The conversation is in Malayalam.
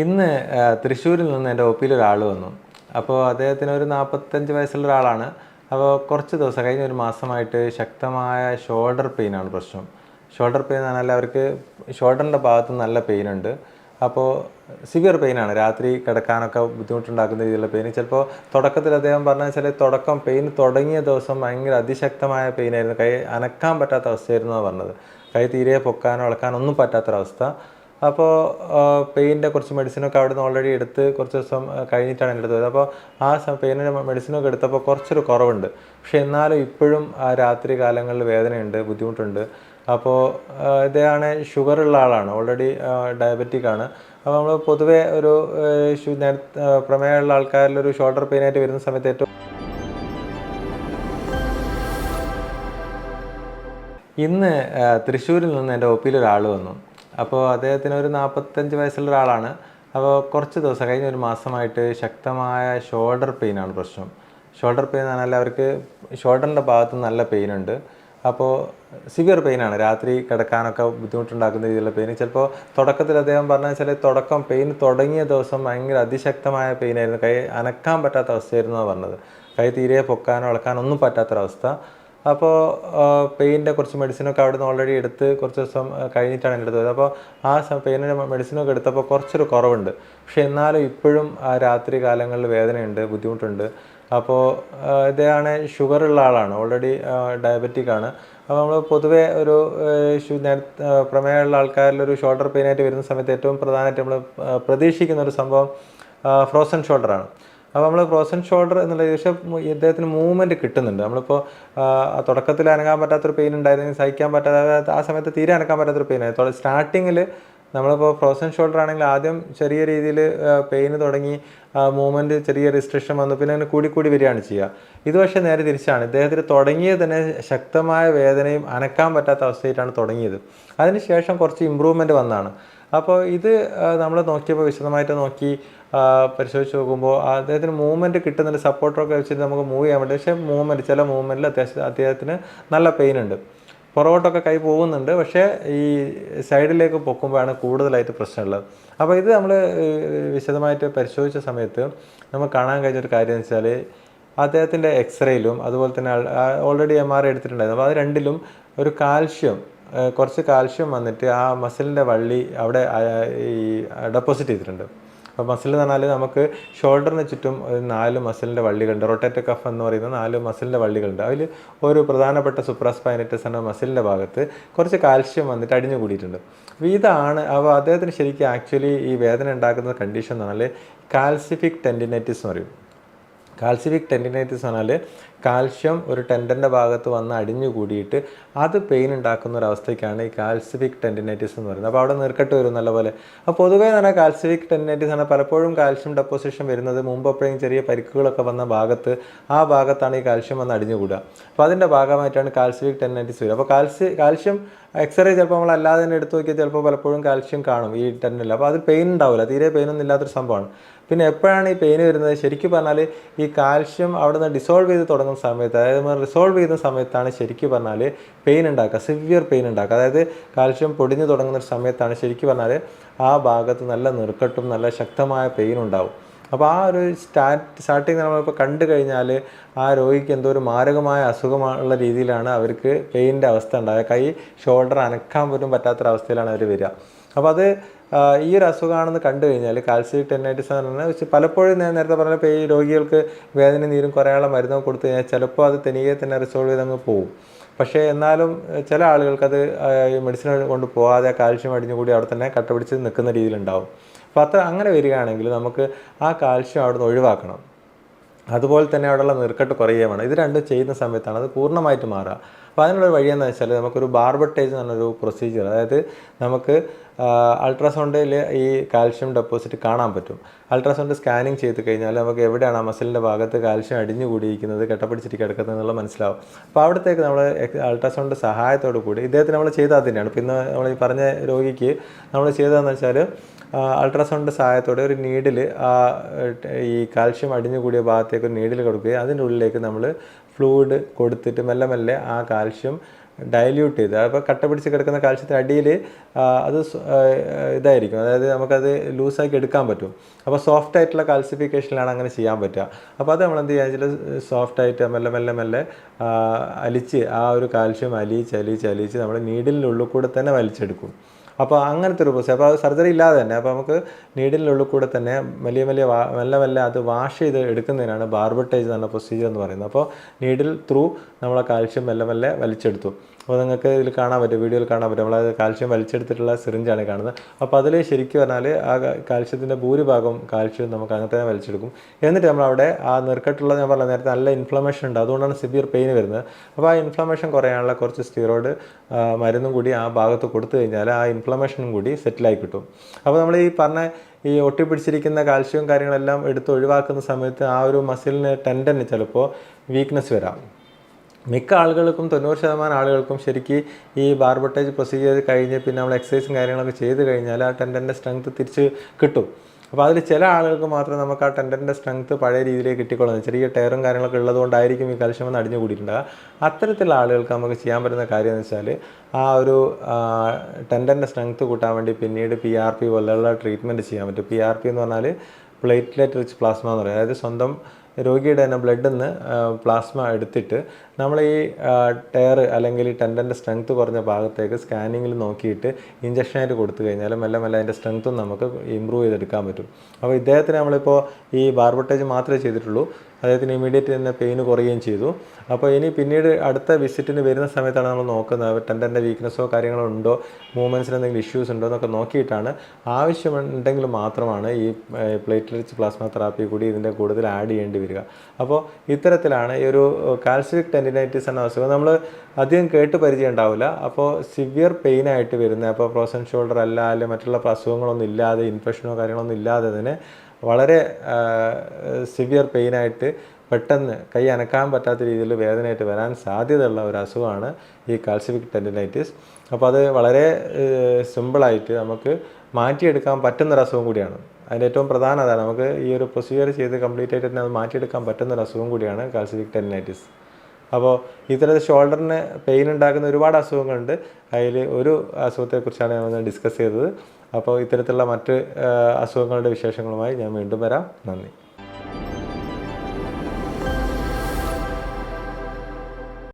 ഇന്ന് തൃശ്ശൂരിൽ നിന്ന് എന്റെ ഒ പിയിൽ ഒരാൾ വന്നു. അപ്പോൾ അദ്ദേഹത്തിന് ഒരു നാൽപ്പത്തഞ്ച് വയസ്സുള്ള ഒരാളാണ്. അപ്പോൾ കുറച്ച് ദിവസം കഴിഞ്ഞ ഒരു മാസമായിട്ട് ശക്തമായ ഷോൾഡർ പെയിനാണ് പ്രശ്നം. ഷോൾഡർ പെയിൻ എന്ന് പറഞ്ഞാൽ അവർക്ക് ഷോൾഡറിന്റെ ഭാഗത്ത് നല്ല പെയിൻ ഉണ്ട്. അപ്പോൾ സിവിയർ പെയിനാണ് രാത്രി കിടക്കാനൊക്കെ ബുദ്ധിമുട്ടുണ്ടാക്കുന്ന രീതിയിലുള്ള പെയിൻ ചിലപ്പോൾ തുടക്കത്തിൽ അദ്ദേഹം പറഞ്ഞ വെച്ചാൽ തുടക്കം പെയിൻ തുടങ്ങിയ ദിവസം ഭയങ്കര അതിശക്തമായ പെയിനായിരുന്നു കൈ അനക്കാൻ പറ്റാത്ത അവസ്ഥയായിരുന്നു പറഞ്ഞത്. കൈ തീരെ പൊക്കാനോ ഇളക്കാനോ ഒന്നും പറ്റാത്തൊരവസ്ഥ. അപ്പോൾ പെയിന്റെ കുറച്ച് മെഡിസിനൊക്കെ അവിടെ നിന്ന് ഓൾറെഡി എടുത്ത് കുറച്ച് ദിവസം കഴിഞ്ഞിട്ടാണ് എന്റെ അടുത്ത് അപ്പോൾ ആ പെയിനിന്റെ മെഡിസിനൊക്കെ എടുത്തപ്പോൾ കുറച്ചൊരു കുറവുണ്ട്. പക്ഷെ എന്നാലും ഇപ്പോഴും രാത്രി കാലങ്ങളിൽ വേദനയുണ്ട് ബുദ്ധിമുട്ടുണ്ട്. അപ്പോൾ ഇതാണ് ഷുഗർ ഉള്ള ആളാണ്. ഓൾറെഡി ഡയബറ്റിക് ആണ്. അപ്പോൾ നമ്മൾ പൊതുവേ ഒരു പ്രമേയമുള്ള ആൾക്കാരിൽ ഒരു ഷോൾഡർ പെയിൻ ആയിട്ട് വരുന്ന സമയത്ത് ഏറ്റവും ഇന്ന് തൃശ്ശൂരിൽ നിന്ന് എന്റെ ഒ പിയിൽ ഒരാൾ വന്നു. അപ്പോൾ അദ്ദേഹത്തിന് ഒരു നാൽപ്പത്തഞ്ച് വയസ്സുള്ള ഒരാളാണ് അപ്പോൾ കുറച്ച് ദിവസം കഴിഞ്ഞ ഒരു മാസമായിട്ട് ശക്തമായ ഷോൾഡർ പെയിനാണ് പ്രശ്നം. ഷോൾഡർ പെയിൻ എന്ന് പറഞ്ഞാൽ അവർക്ക് ഷോൾഡറിന്റെ ഭാഗത്ത് നല്ല പെയിൻ ഉണ്ട്. അപ്പോൾ സിവിയർ പെയിനാണ് രാത്രി കിടക്കാനൊക്കെ ബുദ്ധിമുട്ടുണ്ടാക്കുന്ന രീതിയിലുള്ള പെയിൻ ചിലപ്പോൾ തുടക്കത്തിൽ അദ്ദേഹം പറഞ്ഞ വെച്ചാൽ തുടക്കം പെയിൻ തുടങ്ങിയ ദിവസം ഭയങ്കര അതിശക്തമായ പെയിനായിരുന്നു കൈ അനക്കാൻ പറ്റാത്ത അവസ്ഥയായിരുന്നു പറഞ്ഞത്. കൈ തീരെ പൊക്കാനോ ഇളക്കാനോ ഒന്നും പറ്റാത്തൊരവസ്ഥ. അപ്പോൾ പെയിന്റെ കുറച്ച് മെഡിസിനൊക്കെ അവിടെ നിന്ന് ഓൾറെഡി എടുത്ത് കുറച്ച് ദിവസം കഴിഞ്ഞിട്ടാണ് എന്റെ അടുത്ത് വരുന്നത് അപ്പോൾ ആ പെയിനിന്റെ മെഡിസിനൊക്കെ എടുത്തപ്പോൾ കുറച്ചൊരു കുറവുണ്ട്. പക്ഷെ എന്നാലും ഇപ്പോഴും ആ രാത്രി കാലങ്ങളിൽ വേദനയുണ്ട് ബുദ്ധിമുട്ടുണ്ട്. അപ്പോൾ ഇതാണ് ഷുഗർ ഉള്ള ആളാണ്. ഓൾറെഡി ഡയബറ്റിക് ആണ്. അപ്പോൾ നമ്മൾ പൊതുവേ ഒരു പ്രമേയമുള്ള ആൾക്കാരിൽ ഒരു ഷോൾഡർ പെയിനായിട്ട് വരുന്ന സമയത്ത് ഏറ്റവും പ്രധാനമായിട്ട് നമ്മൾ പ്രതീക്ഷിക്കുന്ന ഒരു സംഭവം ഫ്രോസൺ ഷോൾഡറാണ് അപ്പോൾ നമ്മൾ ഫ്രോസൺ ഷോൾഡർ എന്നുള്ള പക്ഷേ ഇദ്ദേഹത്തിന് മൂവ്മെന്റ് കിട്ടുന്നുണ്ട്. നമ്മളിപ്പോൾ തുടക്കത്തിൽ അനങ്ങാൻ പറ്റാത്തൊരു പെയിൻ ഉണ്ടായിരുന്നെങ്കിൽ സഹിക്കാൻ പറ്റാത്ത ആ സമയത്ത് തീരെ അനക്കാൻ പറ്റാത്തൊരു പെയിൻ ആയി സ്റ്റാർട്ടിങ്ങിൽ നമ്മളിപ്പോൾ ഫ്രോസൺ ഷോൾഡർ ആണെങ്കിൽ ആദ്യം ചെറിയ രീതിയിൽ പെയിൻ തുടങ്ങി മൂവ്മെന്റ് ചെറിയ റിസ്ട്രിക്ഷൻ വന്നു. പിന്നെ അങ്ങനെ കൂടി കൂടി വരികയാണ് ചെയ്യുക. ഇത് പക്ഷേ നേരെ തിരിച്ചാണ്. ഇദ്ദേഹത്തിന് തുടങ്ങിയത് തന്നെ ശക്തമായ വേദനയും അനക്കാൻ പറ്റാത്ത അവസ്ഥയിലാണ് തുടങ്ങിയത്. അതിനുശേഷം കുറച്ച് ഇമ്പ്രൂവ്മെന്റ് വന്നാണ് അപ്പോൾ ഇത് നമ്മൾ നോക്കിയപ്പോൾ വിശദമായിട്ട് നോക്കി പരിശോധിച്ച് നോക്കുമ്പോൾ അദ്ദേഹത്തിന് മൂവ്മെന്റ് കിട്ടുന്നുണ്ട് സപ്പോർട്ടറൊക്കെ വെച്ചിട്ട് നമുക്ക് മൂവ് ചെയ്യാൻ പറ്റും. പക്ഷേ മൂവ്മെന്റ് ചില മൂവ്മെന്റിൽ അത്യാവശ്യം അദ്ദേഹത്തിന് നല്ല പെയിൻ ഉണ്ട്. പുറകോട്ടൊക്കെ കൈ പോകുന്നുണ്ട്. പക്ഷേ ഈ സൈഡിലേക്ക് പൊക്കുമ്പോഴാണ് കൂടുതലായിട്ട് പ്രശ്നമുള്ളത്. അപ്പോൾ ഇത് നമ്മൾ വിശദമായിട്ട് പരിശോധിച്ച സമയത്ത് നമുക്ക് കാണാൻ കഴിഞ്ഞൊരു കാര്യം എന്ന് വെച്ചാൽ അദ്ദേഹത്തിന്റെ എക്സ്റേയിലും അതുപോലെ തന്നെ ഓൾറെഡി എം ആർ എടുത്തിട്ടുണ്ടായിരുന്നു. അപ്പോൾ അത് രണ്ടിലും ഒരു കാൽഷ്യം കുറച്ച് കാൽഷ്യം വന്നിട്ട് ആ മസിലിന്റെ വള്ളി അവിടെ ഈ ഡെപ്പോസിറ്റ് ചെയ്തിട്ടുണ്ട്. അപ്പോൾ മസിൽ എന്ന് പറഞ്ഞാൽ നമുക്ക് ഷോൾഡറിന് ചുറ്റും നാല് മസിലിന്റെ വള്ളികളുണ്ട്. റൊട്ടേറ്റർ കഫ് എന്ന് പറയുന്ന നാല് മസിലിന്റെ വള്ളികളുണ്ട്. അതിൽ ഒരു പ്രധാനപ്പെട്ട സുപ്രാസ്പൈനറ്റസ് എന്ന മസിലിന്റെ ഭാഗത്ത് കുറച്ച് കാൽഷ്യം വന്നിട്ട് അടിഞ്ഞു കൂടിയിട്ടുണ്ട്. അപ്പോൾ ഇതാണ് അപ്പോൾ അദ്ദേഹത്തിന് ശരിക്കും ആക്ച്വലി ഈ വേദന ഉണ്ടാക്കുന്ന കണ്ടീഷൻ എന്ന് പറഞ്ഞാൽ കാൽസിഫിക് ടെൻഡിനൈറ്റിസ് എന്ന് പറയും. കാൽസിഫിക് ടെൻഡിനൈറ്റിസ് പറഞ്ഞാൽ കാൽഷ്യം ഒരു ടെൻഡന്റെ ഭാഗത്ത് വന്ന് അടിഞ്ഞു കൂടിയിട്ട് അത് പെയിൻ ഉണ്ടാക്കുന്ന ഒരു അവസ്ഥയ്ക്കാണ് ഈ കാൽസിഫിക് ടെൻഡിനൈറ്റിസ് എന്ന് പറയുന്നത്. അപ്പോൾ അവിടെ നിർക്കട്ട് വരും നല്ലപോലെ അപ്പോൾ പൊതുവേ തന്നെ കാൽസിഫിക് ടെൻഡിനൈറ്റിസ് ആണ് പലപ്പോഴും കാൽഷ്യം ഡെപ്പോസിഷൻ വരുന്നത് മുമ്പ് എപ്പോഴും ചെറിയ പരിക്കുകളൊക്കെ വന്ന ഭാഗത്ത് ആ ഭാഗത്താണ് ഈ കാൽഷ്യം വന്ന് അടിഞ്ഞു കൂടുക. അപ്പോൾ അതിന്റെ ഭാഗമായിട്ടാണ് കാൽസിഫിക് ടെൻഡിനൈറ്റിസ് വരിക. അപ്പോൾ കാൽസ്യ കാൽഷ്യം എക്സ്റേ ചിലപ്പോൾ നമ്മൾ അല്ലാതെ തന്നെ എടുത്തു നോക്കിയാൽ ചിലപ്പോൾ പലപ്പോഴും കാൽഷ്യം കാണും ഈ ടെൻഡിൽ. അപ്പോൾ അത് പെയിൻ ഉണ്ടാവില്ല. തീരെ പെയിനൊന്നും ഇല്ലാത്തൊരു സംഭവമാണ്. പിന്നെ എപ്പോഴാണ് ഈ പെയിൻ വരുന്നത്? ശരിക്കും പറഞ്ഞാൽ ഈ കാൽഷ്യം അവിടെ നിന്ന് ഡിസോൾവ് ചെയ്ത് തുടങ്ങുന്ന സമയത്ത് അതായത് റിസോൾവ് ചെയ്യുന്ന സമയത്താണ് ശരിക്കും പറഞ്ഞാൽ പെയിൻ ഉണ്ടാക്കുക സിവിയർ പെയിൻ ഉണ്ടാക്കുക. അതായത് കാൽഷ്യം പൊടിഞ്ഞു തുടങ്ങുന്ന ഒരു സമയത്താണ് ശരിക്കും പറഞ്ഞാൽ ആ ഭാഗത്ത് നല്ല നിർക്കട്ടും നല്ല ശക്തമായ പെയിൻ ഉണ്ടാവും. അപ്പോൾ ആ ഒരു സ്റ്റാർട്ട് സ്റ്റാർട്ടിങ് നമ്മളിപ്പോൾ കണ്ടു കഴിഞ്ഞാൽ ആ രോഗിക്ക് എന്തോ ഒരു മാരകമായ അസുഖമുള്ള രീതിയിലാണ് അവർക്ക് പെയിന്റെ അവസ്ഥ ഉണ്ടായത് കൈ ഷോൾഡർ അനക്കാൻ പോലും പറ്റാത്തൊരവസ്ഥയിലാണ് അവർ വരിക. അപ്പോൾ അത് ഈ ഒരു അസുഖമാണെന്ന് കണ്ടു കഴിഞ്ഞാൽ കാൽസ്യം ടെന്നൈറ്റിസ് എന്ന് പറഞ്ഞാൽ വെച്ച് പലപ്പോഴും ഞാൻ നേരത്തെ പറഞ്ഞപ്പോൾ ഈ രോഗികൾക്ക് വേദന നീരും കുറേയാളെ മരുന്നൊക്കെ കൊടുത്തു കഴിഞ്ഞാൽ ചിലപ്പോൾ അത് തനിയെ തന്നെ റിസോൾവ് ചെയ്ത് അങ്ങ് പോകും. പക്ഷേ എന്നാലും ചില ആളുകൾക്ക് അത് ഈ മെഡിസിൻ കൊണ്ട് പോകാതെ കാൽഷ്യം അടിഞ്ഞു കൂടി അവിടെ തന്നെ കട്ടപിടിച്ച് നിൽക്കുന്ന രീതിയിലുണ്ടാവും അപ്പോൾ അത്ര അങ്ങനെ വരികയാണെങ്കിൽ നമുക്ക് ആ കാൽഷ്യം അവിടെ നിന്ന് ഒഴിവാക്കണം. അതുപോലെ തന്നെ അവിടെയുള്ള നീർക്കെട്ട് വേണം ഇത് രണ്ടും ചെയ്യുന്ന സമയത്താണ് അത് പൂർണമായിട്ട് മാറുക. അപ്പോൾ വഴി എന്താ വെച്ചാൽ നമുക്കൊരു ബാർബട്ടേജ് എന്ന് പറഞ്ഞൊരു പ്രൊസീജിയർ അതായത് നമുക്ക് അൾട്രാസൗണ്ടിൽ ഈ കാൽഷ്യം ഡെപ്പോസിറ്റ് കാണാൻ പറ്റും. അൾട്രാസൗണ്ട് സ്കാനിങ് ചെയ്ത് കഴിഞ്ഞാൽ നമുക്ക് എവിടെയാണ് ആ മസിലിന്റെ ഭാഗത്ത് കാൽഷ്യം അടിഞ്ഞു കൂടിയിരിക്കുന്നത് കെട്ടപ്പിടിച്ചിട്ട് കിടക്കുന്നത് എന്നുള്ളത് മനസ്സിലാവും. അപ്പോൾ അവിടത്തേക്ക് നമ്മൾ അൾട്രാസൗണ്ട് സഹായത്തോടു കൂടി ഇദ്ദേഹത്തിന് നമ്മൾ ചെയ്താൽ തന്നെയാണ്. പിന്നെ നമ്മൾ ഈ പറഞ്ഞ രോഗിക്ക് നമ്മൾ ചെയ്തതെന്ന് വെച്ചാൽ അൾട്രാസൗണ്ട് സഹായത്തോടെ ഒരു നീഡിൽ ആ ഈ കാൽഷ്യം അടിഞ്ഞു കൂടിയ ഭാഗത്തേക്ക് ഒരു നീഡിൽ കൊടുക്കുകയും അതിന്റെ ഉള്ളിലേക്ക് നമ്മൾ ഫ്ലൂയിഡ് കൊടുത്തിട്ട് മെല്ലെ മെല്ലെ ആ കാൽഷ്യം ഡയല്യൂട്ട് ചെയ്ത്. അപ്പോൾ കട്ട പിടിച്ച് കിടക്കുന്ന കാൽഷ്യത്തിന് അടിയിൽ അത് ഇതായിരിക്കും. അതായത് നമുക്കത് ലൂസാക്കി എടുക്കാൻ പറ്റും. അപ്പോൾ സോഫ്റ്റ് ആയിട്ടുള്ള കാൽസിഫിക്കേഷനിലാണ് അങ്ങനെ ചെയ്യാൻ പറ്റുക. അപ്പോൾ അത് നമ്മൾ എന്ത് ചെയ്യുക സോഫ്റ്റ് ആയിട്ട് മെല്ലെ മെല്ലെ മെല്ലെ അലിച്ച് ആ ഒരു കാൽഷ്യം അലിയിച്ച് അലിയിച്ച് അലിയിച്ച് നമ്മൾ നീഡിലിന്റെ ഉള്ളിൽ കൂടെ തന്നെ വലിച്ചെടുക്കും. അപ്പോൾ അങ്ങനത്തെ ഒരു പ്രോസസ് അപ്പോൾ സർജറി ഇല്ലാതെ തന്നെ. അപ്പോൾ നമുക്ക് നീഡിലിനുള്ളിൽ കൂടെ തന്നെ വലിയ വലിയ മെല്ലെ മെല്ലെ അത് വാഷ് ചെയ്ത് എടുക്കുന്നതിനാണ് ബാർബട്ടേജ് എന്ന പ്രൊസീജിയർ എന്ന് പറയുന്നത്. അപ്പോൾ നീഡിൽ ത്രൂ നമ്മളെ കാൽഷ്യം മെല്ലെ മെല്ലെ വലിച്ചെടുത്തു. അപ്പോൾ നിങ്ങൾക്ക് ഇതിൽ കാണാൻ പറ്റും വീഡിയോയിൽ കാണാൻ പറ്റും. നമ്മളത് കാൽഷ്യം വലിച്ചെടുത്തിട്ടുള്ള സിറിഞ്ചാണ് കാണുന്നത്. അപ്പോൾ അതിൽ ശരിക്കും പറഞ്ഞാൽ ആ കാൽഷ്യത്തിന്റെ ഭൂരിഭാഗം കാൽഷ്യം നമുക്ക് അങ്ങനെ തന്നെ വലിച്ചെടുക്കും. എന്നിട്ട് നമ്മൾ അവിടെ ആ നെറുക്കെട്ടുള്ള ഞാൻ പറഞ്ഞ നേരത്തെ നല്ല ഇൻഫ്ലമേഷൻ ഉണ്ട്. അതുകൊണ്ടാണ് സിവിയർ പെയിൻ വരുന്നത്. അപ്പോൾ ആ ഇൻഫ്ലമേഷൻ കുറയാനുള്ള കുറച്ച് സ്റ്റീറോയിഡ് മരുന്നും കൂടി ആ ഭാഗത്ത് കൊടുത്തു കഴിഞ്ഞാൽ ആ ഇൻഫ്ലമേഷനും കൂടി സെറ്റിലായി കിട്ടും. അപ്പോൾ നമ്മൾ ഈ പറഞ്ഞ ഈ ഒട്ടിപ്പിടിച്ചിരിക്കുന്ന കാൽഷ്യവും കാര്യങ്ങളെല്ലാം എടുത്ത് ഒഴിവാക്കുന്ന സമയത്ത് ആ ഒരു മസിലിന് ടെൻഡന് ചിലപ്പോൾ വീക്ക്നെസ് വരാം. മിക്ക ആളുകൾക്കും തൊണ്ണൂറ് ശതമാനം ആളുകൾക്കും ശരിക്കും ഈ ബാർബട്ടേജ് പ്രൊസീജിയർ കഴിഞ്ഞ് പിന്നെ നമ്മൾ എക്സസൈസും കാര്യങ്ങളൊക്കെ ചെയ്ത് കഴിഞ്ഞാൽ ആ ടെൻഡന്റെ സ്ട്രെങ്ത് തിരിച്ച് കിട്ടും. അപ്പോൾ അതിൽ ചില ആളുകൾക്ക് മാത്രം നമുക്ക് ആ ടെൻഡന്റെ സ്ട്രെങ്ത് പഴയ രീതിയിലേക്ക് കിട്ടിക്കൊള്ളുന്നത് ചെറിയ ടയറും കാര്യങ്ങളൊക്കെ ഉള്ളതുകൊണ്ടായിരിക്കും ഈ കാൽഷ്യം ഒന്ന് അടിഞ്ഞു കൂടിയിട്ടുണ്ടാകുക അത്തരത്തിലുള്ള ആളുകൾക്ക് നമുക്ക് ചെയ്യാൻ പറ്റുന്ന കാര്യം എന്ന് വെച്ചാൽ ആ ഒരു ടെൻഡന്റെ സ്ട്രെങ്ത് കൂട്ടാൻ വേണ്ടി പിന്നീട് പി ആർ പി പോലെയുള്ള ട്രീറ്റ്മെന്റ് ചെയ്യാൻ പറ്റും. പി ആർ പി എന്ന് പറഞ്ഞാൽ പ്ലേറ്റ്ലെറ്റ് റിച്ച് പ്ലാസ്മ എന്ന് പറയും. അതായത് സ്വന്തം രോഗിയുടെ തന്നെ ബ്ലഡിൽ നിന്ന് പ്ലാസ്മ എടുത്തിട്ട് നമ്മൾ ഈ ടയർ അല്ലെങ്കിൽ ഈ ടെൻഡന്റെ സ്ട്രെങ്ത് കുറഞ്ഞ ഭാഗത്തേക്ക് സ്കാനിങ്ങിൽ നോക്കിയിട്ട് ഇഞ്ചക്ഷനായിട്ട് കൊടുത്തു കഴിഞ്ഞാൽ മെല്ലെ മെല്ലെ അതിന്റെ സ്ട്രെങ്ത്തും നമുക്ക് ഇമ്പ്രൂവ് ചെയ്തെടുക്കാൻ പറ്റും. അപ്പോൾ ഇദ്ദേഹത്തിന് നമ്മളിപ്പോൾ ഈ ബാർബട്ടേജ് മാത്രമേ ചെയ്തിട്ടുള്ളൂ. അദ്ദേഹത്തിന് ഇമീഡിയറ്റ് തന്നെ പെയിൻ കുറയുകയും ചെയ്തു. അപ്പോൾ ഇനി പിന്നീട് അടുത്ത വിസിറ്റിന് വരുന്ന സമയത്താണ് നമ്മൾ നോക്കുന്നത്. ടെൻഡന്റെ വീക്ക്നെസ്സോ കാര്യങ്ങളോ ഉണ്ടോ? മൂവ്മെന്റ്സിന് എന്തെങ്കിലും ഇഷ്യൂസ് ഉണ്ടോ? എന്നൊക്കെ നോക്കിയിട്ടാണ് ആവശ്യമുണ്ടെങ്കിൽ മാത്രമാണ് ഈ പ്ലേറ്റ്ലെറ്റ്സ് പ്ലാസ്മ തെറാപ്പി കൂടി ഇതിന്റെ കൂടുതൽ ആഡ് ചെയ്യേണ്ടി വരിക. അപ്പോൾ ഇത്തരത്തിലാണ് ഈ ഒരു കാൽസ്യക് ടെൻഡിനൈറ്റിസ് എന്ന അസുഖം നമ്മൾ അധികം കേട്ട് പരിചയം ഉണ്ടാവില്ല അപ്പോൾ സിവിയർ പെയിൻ ആയിട്ട് വരുന്നത് അപ്പോൾ ഫ്രോസൺ ഷോൾഡർ അല്ല അല്ലെങ്കിൽ മറ്റുള്ള അസുഖങ്ങളൊന്നും ഇല്ലാതെ ഇൻഫെക്ഷനോ കാര്യങ്ങളൊന്നും ഇല്ലാതെ തന്നെ വളരെ സിവിയർ പെയിനായിട്ട് പെട്ടെന്ന് കൈ അനക്കാൻ പറ്റാത്ത രീതിയിൽ വേദനയായിട്ട് വരാൻ സാധ്യതയുള്ള ഒരു അസുഖമാണ് ഈ കാൽസിഫിക് ടെൻഡിനൈറ്റിസ് അപ്പോൾ അത് വളരെ സിമ്പിളായിട്ട് നമുക്ക് മാറ്റിയെടുക്കാൻ പറ്റുന്നൊരു അസുഖം കൂടിയാണ്. അതിന്റെ ഏറ്റവും പ്രധാന അതാണ് നമുക്ക് ഈ ഒരു പ്രൊസീജിയർ ചെയ്ത് കംപ്ലീറ്റ് ആയിട്ട് തന്നെ അത് മാറ്റിയെടുക്കാൻ പറ്റുന്നൊരു അസുഖം കൂടിയാണ് കാൽസിഫിക് ടെൻഡിനൈറ്റിസ് അപ്പോൾ ഇത്തരത്തിൽ ഷോൾഡറിന് പെയിൻ ഉണ്ടാക്കുന്ന ഒരുപാട് അസുഖങ്ങളുണ്ട്. അതിൽ ഒരു അസുഖത്തെക്കുറിച്ചാണ് ഞാൻ ഡിസ്കസ് ചെയ്തത്. അപ്പോൾ ഇത്തരത്തിലുള്ള മറ്റ് അസുഖങ്ങളുടെ വിശേഷങ്ങളുമായി ഞാൻ വീണ്ടും വരാം. നന്ദി.